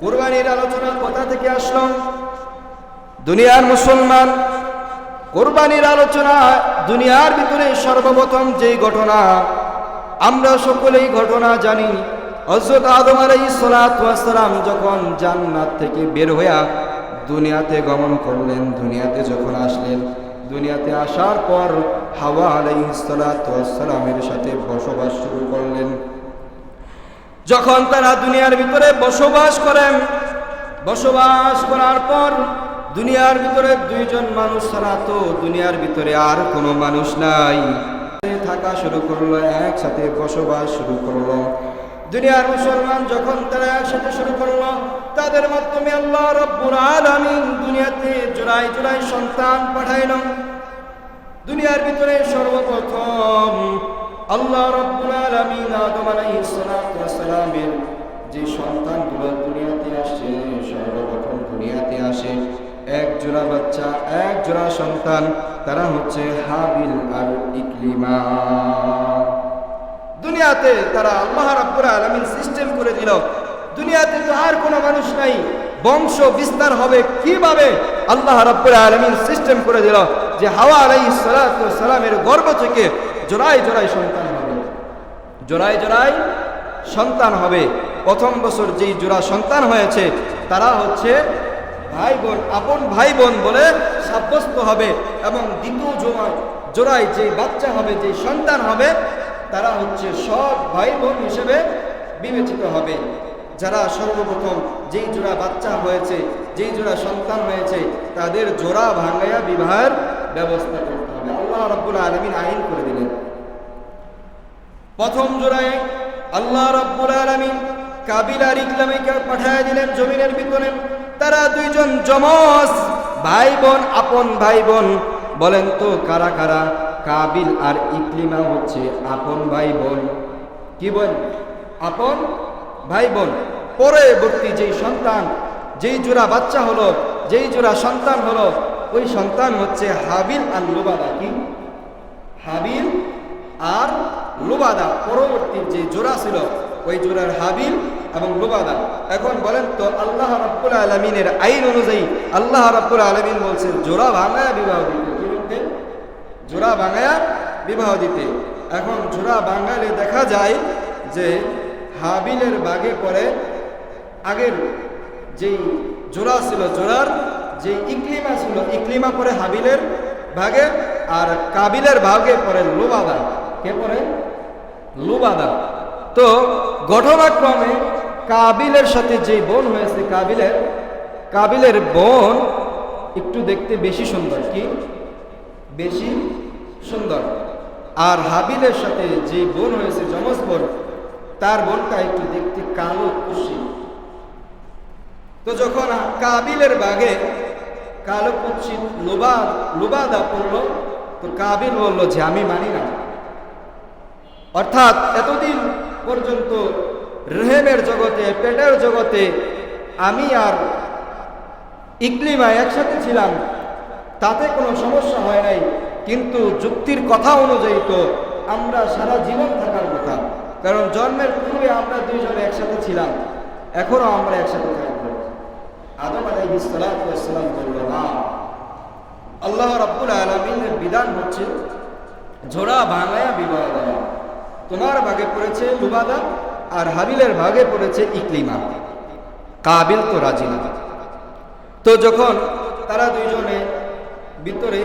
কোরবানির আলোচনা কোথা থেকে আসলো। দুনিয়ার মুসলমান কোরবানির আলোচনা দুনিয়ার ভিতরে সর্বপ্রথম যেই ঘটনা, আমরা সকলেই ঘটনা জানি। হজরত আদম আলাইসালাম যখন জান্নাত থেকে বের হইয়া দুনিয়াতে গমন করলেন, দুনিয়াতে যখন আসলেন, দুনিয়াতে আসার পর হাওয়া আলাইসালামের সাথে বসবাস শুরু করলেন। যখন তারা দুনিয়ার ভিতরে বসবাস করেন, বসবাস করার পর দুনিয়ার ভিতরে দুইজন মানুষ ছাড়া তো দুনিয়ার ভিতরে আর কোনো মানুষ নাই। থাকা শুরু করল, একসাথে বসবাস শুরু করল। দুনিয়ার মুসলমান যখন তারা একসাথে শুরু করল, তাদের মাধ্যমে আল্লাহ রব্বুল আলামিন দুনিয়াতে জোড়াই জোড়াই সন্তান পাঠাইল। দুনিয়ার ভিতরে সর্বপ্রথম আল্লাহ রব্বুল আলামিন আদম আলাইহিস যে সন্তানগুলো দুনিয়াতে আসছে সর্বপ্রথম দুনিয়াতে আসে, এক জোড়া বাচ্চা, এক জোড়া সন্তান, তারা হচ্ছে হাবিল আর ইকলিমা। দুনিয়াতে তারা আল্লাহ রাব্বুল আলামিন সিস্টেম করে দিল। দুনিয়াতে তো আর কোনো মানুষ নাই। বংশ বিস্তার হবে কীভাবে? আল্লাহ রাব্বুল আলামিন সিস্টেম করে দিল যে হাওয়া আলাইহিস সালামের গর্ভ থেকে জোড়ায় জোড়ায় সন্তান হবে। জোড়ায় জোড়ায় সন্তান হবে। প্রথম বছর যেই জোড়া সন্তান হয়েছে, তারা হচ্ছে ভাই বোন আপন ভাই বোন বলে সাব্যস্ত হবে এবং দ্বিতীয় জোড়া জোড়ায় যে বাচ্চা হবে যে সন্তান হবে, তারা হচ্ছে সব ভাই বোন হিসেবে বিবেচিত হবে। যারা সর্বপ্রথম যেই জোড়া বাচ্চা হয়েছে, যেই জোড়া সন্তান হয়েছে, তাদের জোড়া ভাঙ্গাইয়া বিবাহের ব্যবস্থা করতে হবে। আল্লাহ রব্বুল আলমিন আইন করে প্রথম জোড়ায় আল্লাহ রব্বুল আলমিন কাবিল আর ইকলামিকে পাঠায় দিলেন জমিনের ভিতরে। তারা দুইজন জমজ ভাই বোন আপন ভাই বোন বলেন তো, কারা কারা? কাবিল আর ইকলিমা হচ্ছে আপন ভাই বোন কি বোন আপন ভাই বোন পরবর্তী যেই সন্তান, যেই জোড়া বাচ্চা হলো, যেই জোড়া সন্তান হলো, ওই সন্তান হচ্ছে হাবিল আর লোবাদা কি? হাবিল আর লোবাদা পরবর্তী যে জোড়া ছিল, ওই জোড়ার হাবিল এবং লোবাদা। এখন বলেন তো, আল্লাহ রব্বুল আলমিনের আইন অনুযায়ী আল্লাহ রব্বুল আলমিন বলছেন, জোড়া ভাঙায়া বিবাহ দিতে। জোড়া ভাঙায়া বিবাহ দিতে। এখন জোড়া বাঙালে দেখা যায় যে হাবিলের বাগে পরে আগের যেই জোড়া ছিল জোড়ার যে ইকলিমা ছিল ইকলিমা পরে হাবিলের ভাগে আর কাবিলের ভাগে পরে লোবাদা। কে পরে লোবাদা। তো ঘটনাক্রমে কাবিলের সাথে যে বোন হয়েছে, কাবিলের কাবিলের বোন একটু দেখতে বেশি সুন্দর। কি? বেশি সুন্দর। আর হাবিলের সাথে যে বোন হয়েছে, যমজ বোন, তার বোনটা একটু দেখতে কালো খুশি। তো যখন কাবিলের বাগে কালো কুচ্ছিত লোবা লোবাদা পড়ল, তো কাবিল বলল যে, আমি মানি না। অর্থাৎ এতদিন পর্যন্ত রেহেমের জগতে, পেটের জগতে আমি আর ইকলিমা একসাথে ছিলাম। তাতে কোনো সমস্যা হয় নাই। কিন্তু যুক্তির কথা অনুযায়ী তো আমরা সারা জীবন থাকার কথা। কারণ জন্মের পূর্বে আমরা দুইজন একসাথে ছিলাম। এখনও আমরা একসাথে থাকব। আদম আলাইহিসালাম বলল, না। আল্লাহ রাব্বুল আলমিনের বিধান হচ্ছে ঝোড়া ভাঙায়া বিবাহ দেওয়া তোমার ভাগে পড়েছে লুবাদা আর হাবিলের ভাগে পড়েছে ইকলিমা। কাবিল তো রাজি না। তো যখন তারা দুইজনে ভিতরে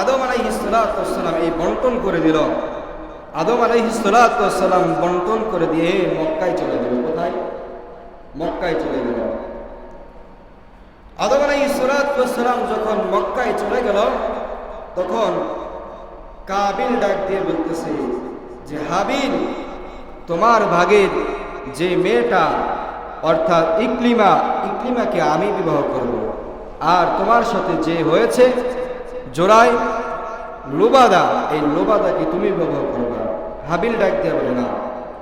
আদম আলাইহিসালাম এই বন্টন করে দিল, আদম আলাইহিসালাম বন্টন করে দিয়ে মক্কায় চলে গেল। কোথায়? মক্কায় চলে গেল। আদম আলাইহিসালাম যখন মক্কায় চলে গেল, তখন কাবিল ডাক দিয়ে বলতেছে যে হাবিল, তোমার ভাগের যে মেয়েটা, অর্থাৎ ইকলিমা, ইকলিমাকে আমি বিবাহ করব। আর তোমার সাথে যে হয়েছে, জোড়ায় লোবাদা, এই লোবাদাকে তুমি বিবাহ করবে। হাবিল ডাক দিয়ে না,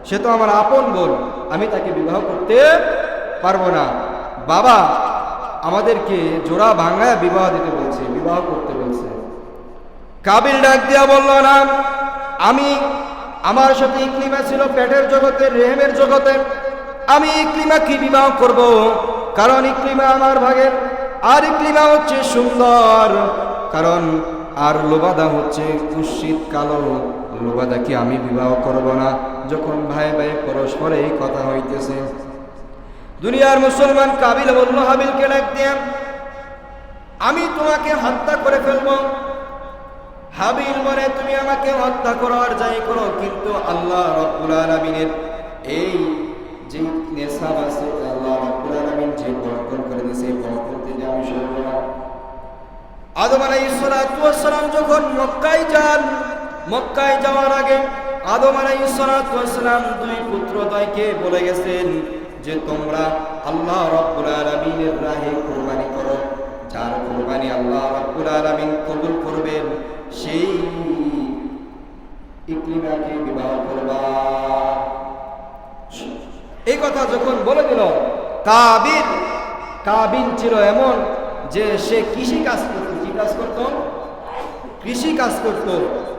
সে তো আমার আপন বোন, আমি তাকে বিবাহ করতে পারব না। বাবা আমাদেরকে জোড়া ভাঙায় বিবাহ দিতে বলছে, বিবাহ করতে বলছে। কাবিল ডাক দিয়া বলল, না, আমি আমার সাথে ইকলিমা ছিল পেটের জগতে, রেহেমের জগতে। আমি ইকলিমা কি বিবাহ করব, কারণ ইকলিমা আমার ভাগের। আর ইকলিমা হচ্ছে সুন্দর, কারণ আর লোবাদা হচ্ছে কুৎসিত কালো। লোবাদাকে আমি বিবাহ করব না? যখন ভাই ভাই পরস্পরে কথা হইতেছে। দুনিয়ার মুসলমান কাবিল বলল হাবিলকে ডাক দিয়ে, আমি তোমাকে হত্যা করে ফেলব। হাবিল বলে, তুমি আমাকে হত্যা করো যাই করো, কিন্তু আল্লাহ রব্বুল আলমিনের এই যে নেশাব আছে, আল্লাহ রব্বুল আলমিন যে বর্তন করে দিয়েছে বর্তন থেকে আমি সরব না। আদম আলাইসালাম যখন মক্কায় যান, মক্কায় যাওয়ার আগে আদম আলাইসালাম দুই পুত্রদয়কে বলে গেছেন যে, তোমরা আল্লাহ রব্বুল আলমিনের রাহে কোরবানি করো। যার কোরবানি আল্লাহ রব্বুল আলমিন কবুল করবেন সেই ইকলিমাকে বিবাহ করবা। এই কথা যখন বলে দিল কাবিল কাবিল ছিল এমন যে সে কৃষি কাজ করত, কি কাজ করত? কৃষি কাজ করত।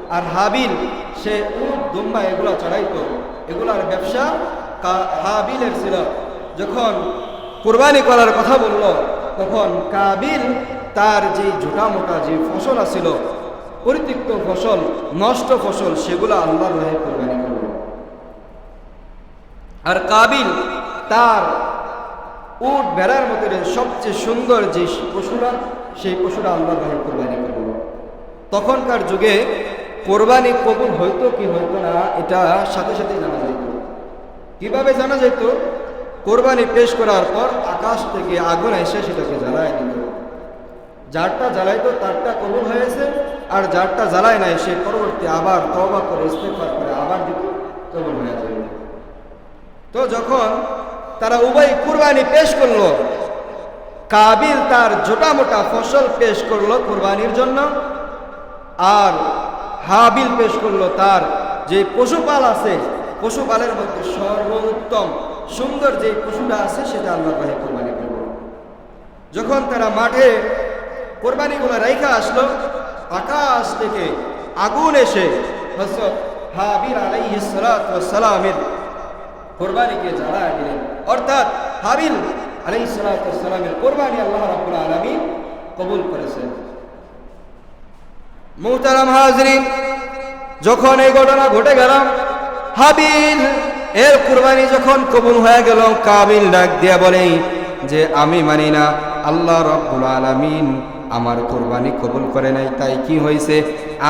আর হাবিল, সে উট, দুম্বা এগুলো চড়াইতো। এগুলার ব্যবসা হাবিলের ছিল। যখন কোরবানি করার কথা বলল, তখন কাবিল তার যে ঝোটা মোটা যে ফসল আছিল পরিত্যক্ত ফসল, নষ্ট ফসল, সেগুলো আল্লাহর রাহে কোরবানি করল আর কাবিল তার উট ভেড়ার মধ্যে সবচেয়ে সুন্দর যে পশুরা, সেই পশুরা আল্লাহ ভাই কোরবানি করল তখনকার যুগে কোরবানি কবুল হইতো কি হইতো না, এটা সাথে সাথে জানা যাইত। কীভাবে জানা যেত কোরবানি পেশ করার পর আকাশ থেকে আগুন এসে সেটাকে জ্বালায় দিত। যারটা জ্বালাইতো, তারটা কবুল হয়েছে আর যারটা জ্বালায় নাই, সে পরবর্তী আবার তবা করে ইস্তেফার করে আবার দিত কবুল হয়ে যাবে। তো যখন তারা উভয় কুরবানি পেশ করল, কাবিল তার জোটা মোটা ফসল পেশ করল কুরবানির জন্য, আর হাবিল পেশ করল তার যে পশুপাল আছে, পশুপালের মধ্যে সর্বোত্তম সুন্দর যে পশুটা আছে, সেটা আল্লাহ ভাই কোরবানি করল। যখন তারা মাঠে কোরবানিগুলো রাইখা আসলো আকাশ থেকে আগুন এসে হজরত হাবিল আলাইহিস কোরবানিকে জ্বালায় দিলেন। অর্থাৎ হাবিল আলাইসালামের কোরবানি আল্লাহ রাবুল আলমী কবুল করেছেন। মুহতারাম হাজরিন, যখন এই ঘটনা ঘটে গেল হাবিল এর কুরবানি যখন কবুল হয়ে গেল, কাবিল ডাক দিয়া বলে যে, আমি মানি না, আল্লাহ রব্বুল আলামিন আমার কোরবানি কবুল করে নাই, তাই কি হয়েছে?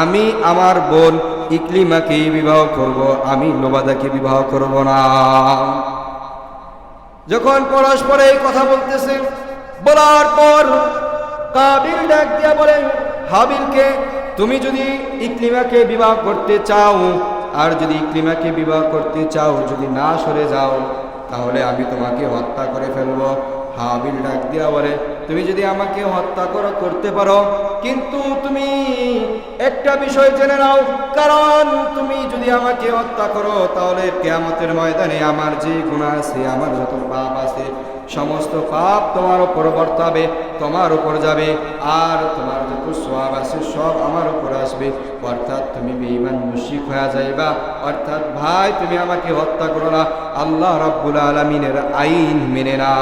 আমি আমার বোন ইকলিমাকে বিবাহ করব, আমি লোবাদাকে বিবাহ করব না। যখন পরস্পরে এই কথা বলতেছে, বলার পর কাবিল ডাক দিয়া বলে, হাবিলকে তুমি যদি ইকলিমাকে বিবাহ করতে চাও, আর যদি ইকলিমাকে বিবাহ করতে চাও, যদি না সরে যাও, তাহলে আমি তোমাকে হত্যা করে ফেলব। হাবিল ডাক দিয়া বলে তুমি যদি আমাকে হত্যা করো, করতে পারো, কিন্তু তুমি একটা বিষয় জেনে নাও, কারণ তুমি যদি আমাকে হত্যা করো, তাহলে কেয়ামতের ময়দানে আমার যে গুণা আছে, আমার যত পাপ আছে, সমস্ত পাপ তোমার উপর বর্তাবে, তোমার উপর যাবে, আর তোমার যত সব আছে, সব আমার উপর আসবে। অর্থাৎ তুমি বেঈমান মুশিক হয়ে যাইবা। অর্থাৎ ভাই, তুমি আমাকে হত্যা করো না। আল্লাহ রাব্বুল আলমিনের আইন মেনে না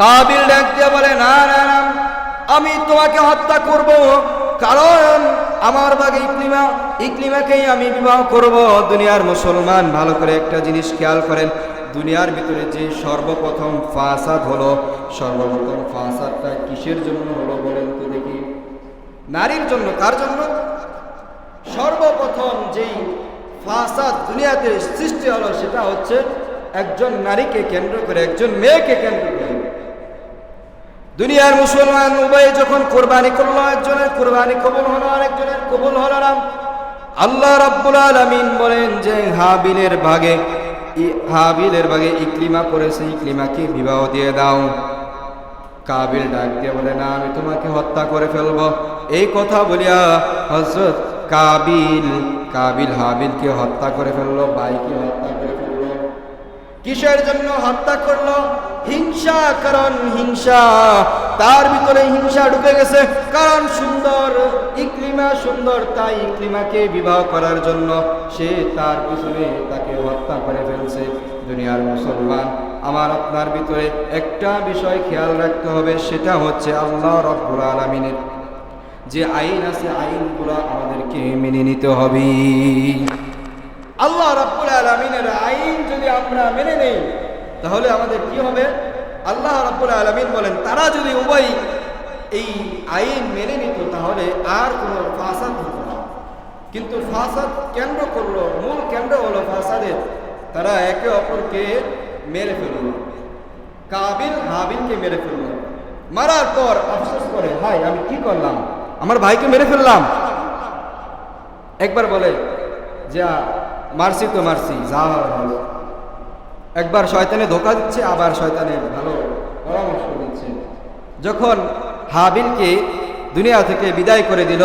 কাবিল ডাক দিয়ে বলে, না আমি তোমাকে হত্যা করব, কারণ আমার বাগে ইকলিমা, ইকলিমাকেই আমি বিবাহ করব। দুনিয়ার মুসলমান ভালো করে একটা জিনিস খেয়াল করেন, দুনিয়ার ভিতরে যে সর্বপ্রথম ফাসাদ হলো, সর্বপ্রথম ফাসাদটা কিসের জন্য হলো বলেন তো দেখি। নারীর জন্য, কার জন্য? সর্বপ্রথম যেই ফাসাদ দুনিয়াতে সৃষ্টি হলো, সেটা হচ্ছে একজন নারীকে কেন্দ্র করে, একজন মেয়েকে কেন্দ্র করে। দুনিয়ার মুসলমান উভয়ে যখন কোরবানি করল, একজনের কোরবানি কবুল হলো, আরেকজনের কবুল হলো না। আল্লাহ রাব্বুল আলামিন বলেন যে, হাবিলের ভাগে হাবিলের ভাগে ইকলিমা করেছে, ইকলিমাকে বিবাহ দিয়ে দাও। কাবিল ডাক দিয়ে বলে, না, আমি তোমাকে হত্যা করে ফেলব। এই কথা বলিয়া হজরত কাবিল কাবিল হাবিলকে হত্যা করে ফেলল, বাইকে হত্যা করে ফেলল। কিসের জন্য হত্যা করল? হিংসা, কারণ হিংসা। তার ভিতরে হিংসা ঢুকে গেছে। কারণ সুন্দর, ইকলিমা সুন্দর, তাই ইকলিমাকে বিবাহ করার জন্য সে তার পিছনে তাকে হত্যা করে ফেলছে। দুনিয়ার মুসলমান, আমার আপনার ভিতরে একটা বিষয় খেয়াল রাখতে হবে, সেটা হচ্ছে আল্লাহ রব্বুল আলমিনের যে আইন আছে, আইনগুলো আমাদেরকে মেনে নিতে হবে আল্লাহ রব্বুল আলমিনের আইন যদি আমরা মেনে নেই, তাহলে আমাদের কি হবে? আল্লাহ রব্বুল আলমিন বলেন, তারা যদি উভয় এই আইন মেনে নিত, তাহলে আর কোনো ফাসাদ হতো না। কিন্তু ফাসাদ কেন্দ্র করল, মূল কেন্দ্র হলো ফাসাদের। তারা একে অপরকে মেরে ফেলল, কাবিল হাবিলকে মেরে ফেলল। মারার পর আফসোস করে ভাই আমি কি করলাম? আমার ভাইকে মেরে ফেললাম। একবার বলে, যা, মারছি তো মারছি, যা হলো। একবার শয়তানে ধোকা দিচ্ছে, আবার শয়তানের ভালো পরামর্শ দিচ্ছে। যখন হাবিলকে দুনিয়া থেকে বিদায় করে দিল,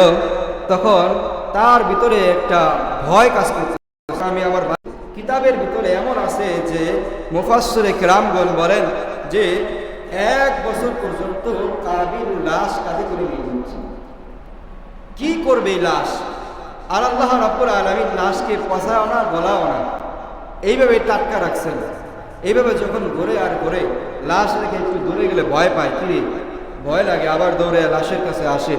তখন তার ভিতরে একটা ভয় কাজ করছে। আমি আমার কিতাবের ভিতরে এমন আছে যে মুফাসরে কেরামগণ বলেন যে, এক বছর পর্যন্ত কাবিল লাশ কাজে করে নিয়ে যাচ্ছে। কি করবে লাশ? আর আল্লাহ রাব্বুল আলামিন লাশকে পচাও না, গলাও না। এইভাবে টাটকা রাখছেন। এইভাবে যখন ঘুরে আর ঘুরে, লাশ রেখে একটু দূরে গেলে ভয় পায়, কি ভয় লাগে, আবার দৌড়ে লাশের কাছে আসে।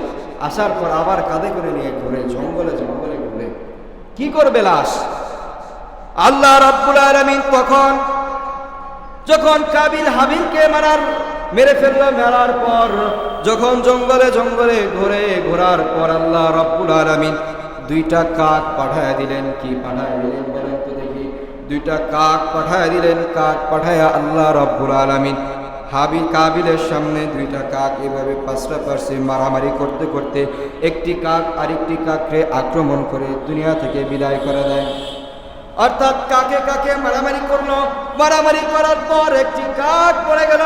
আসার পর আবার কাঁধে করে নিয়ে ঘুরে, জঙ্গলে জঙ্গলে ঘুরে। কি করবে লাশ? আল্লাহ রাব্বুল আলামিন তখন, যখন কাবিল হাবিলকে মারার, মেরে ফেলল মেরার পর, যখন জঙ্গলে জঙ্গলে ঘুরে, ঘোরার পর আল্লাহ রব্বুল আলামিন দুইটা কাক পাঠায় দিলেন। কি পাঠায় দিলেন বলেন দুইটা কাক পাঠায় দিলেন, কাক পাঠায় আল্লাহ রব্বুল আলামিন। হাবিল কাবিলের সামনে দুইটা কাক এভাবে পার্সে মারামারি করতে করতে একটি কাক আরেকটি কাককে আক্রমণ করে দুনিয়া থেকে বিদায় করে দেয়। অর্থাৎ কাকে কাকে মারামারি করল? মারামারি করার পর একটি কাক পড়ে গেল।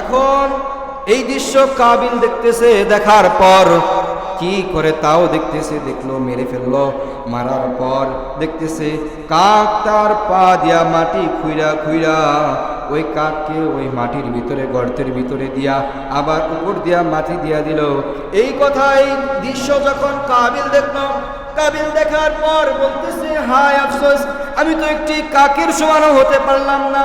এখন এই দৃশ্য কাবিল দেখতেছে, দেখার পর কি করে তাও দেখতেছে, দেখল, মেরে ফেলল, মারার পর দেখতেছে কাক তার পা দিয়া মাটি খুইরা খুইরা, ওই কাককে ওই মাটির ভিতরে, গর্তের ভিতরে দিয়া আবার উপর দিয়া মাটি দিয়া দিল। এই কথা এই দৃশ্য যখন কাবিল দেখল, কাবিল দেখার পর বলতেছে, হায় আফসোস, আমি তো একটি কাকের সমানও হতে পারলাম না।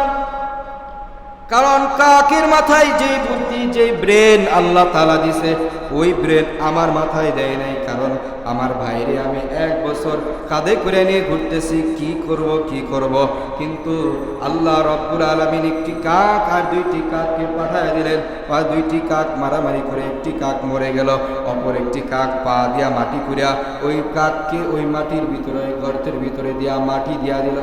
কারণ কাকের মাথায় যে বুদ্ধি যে ব্রেন আল্লাহ তালা দিছে, ওই ব্রেন আমার মাথায় দেয় নাই। কারণ আমার বাইরে আমি এক বছর কাঁধে করে নিয়ে ঘুরতেছি, কি করব কি করব? কিন্তু আল্লাহ রব্বুল আলমিন একটি কাক আর দুইটি কাককে পাঠায় দিলেন। বা দুইটি কাক মারামারি করে একটি কাক মরে গেল, অপর একটি কাক পা দিয়া মাটি করিয়া ওই কাককে ওই মাটির ভিতরে, গর্তের ভিতরে দিয়া মাটি দিয়া দিল।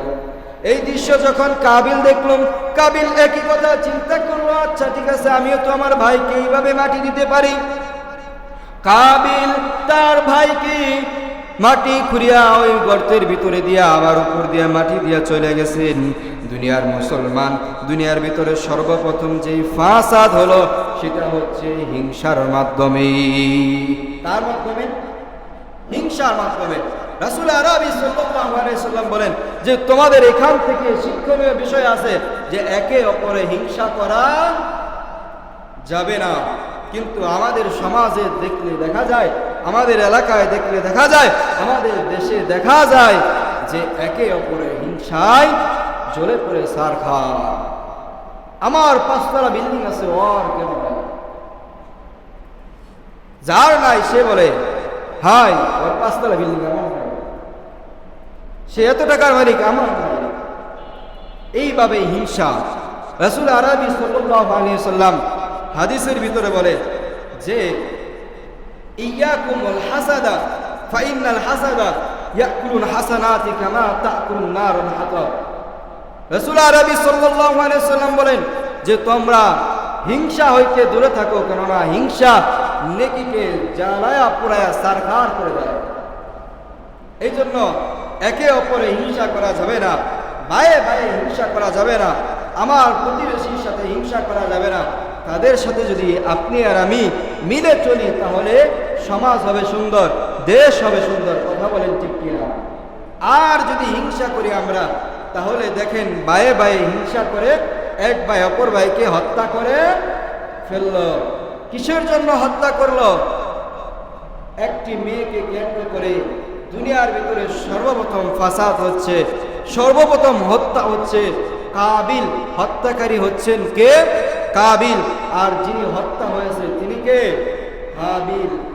এই দৃশ্য যখন কাবিল দেখলাম, কাবিল একই কথা চিন্তা করল আচ্ছা ঠিক আছে, আমিও তো আমার ভাইকে এইভাবে মাটি দিতে পারি। কাবিল তার ভাইকে মাটি খুঁড়িয়া ওই গর্তের ভিতরে দিয়া আবার উপর দিয়া মাটি দিয়া চলে গেছেন। দুনিয়ার মুসলমান, দুনিয়ার ভিতরে সর্বপ্রথম যেই ফাসাদ হলো, সেটা হচ্ছে হিংসার মাধ্যমে। তার মাধ্যমে? হিংসার মাধ্যমে। রাসুল আরবি সাল্লাম বলেন যে তোমাদের এখান থেকে শিক্ষণীয় বিষয় আছে যে একে অপরে হিংসা করা যাবে না। কিন্তু আমাদের সমাজে দেখলে দেখা যায়, আমাদের এলাকায় দেখলে দেখা যায়, আমাদের দেশে দেখা যায় যে একে অপরে হিংসায় জ্বলে পড়ে সার খায় আমার পাঁচতলা বিল্ডিং আছে, ওর কেন যার নাই সে বলে, হাই, ওর পাঁচতলা বিল্ডিং, আমার সে এত টাকার মালিক, আমার এইভাবে হিংসা। রাসুল আরবি সাল্লাম হাদিসের ভিতরে বলে যে হাসাদা ফাইনাল হাসাদা বলেন যে, তোমরা হিংসা হইতে দূরে থাকো, কেননা হিংসা নেকিকে জ্বালায়া পোড়ায়া সারখার করে দেয়। এই জন্য একে অপরে হিংসা করা যাবে না। ভাইয়ে ভাইয়ে হিংসা করা যাবে না। আমার প্রতিবেশীর সাথে হিংসা করা যাবে না। তাদের সাথে যদি আপনি আর আমি মিলে চলি, তাহলে সমাজ হবে সুন্দর, দেশ হবে সুন্দর, কথা বলেন ঠিক কিনা? আর যদি হিংসা করি আমরা, তাহলে দেখেন বায়ে বায়ে হিংসা করে এক ভাই, অপর ভাইকে হত্যা করে ফেলল। কিসের জন্য হত্যা করল? একটি মেয়েকে কেন্দ্র করে দুনিয়ার ভিতরে সর্বপ্রথম ফাসাদ হচ্ছে, সর্বপ্রথম হত্যা হচ্ছে, কাবিল হত্যাকারী হচ্ছেন কে? কাবিল। আর যিনি হত্যা হয়েছে তিনি কে? হাবিল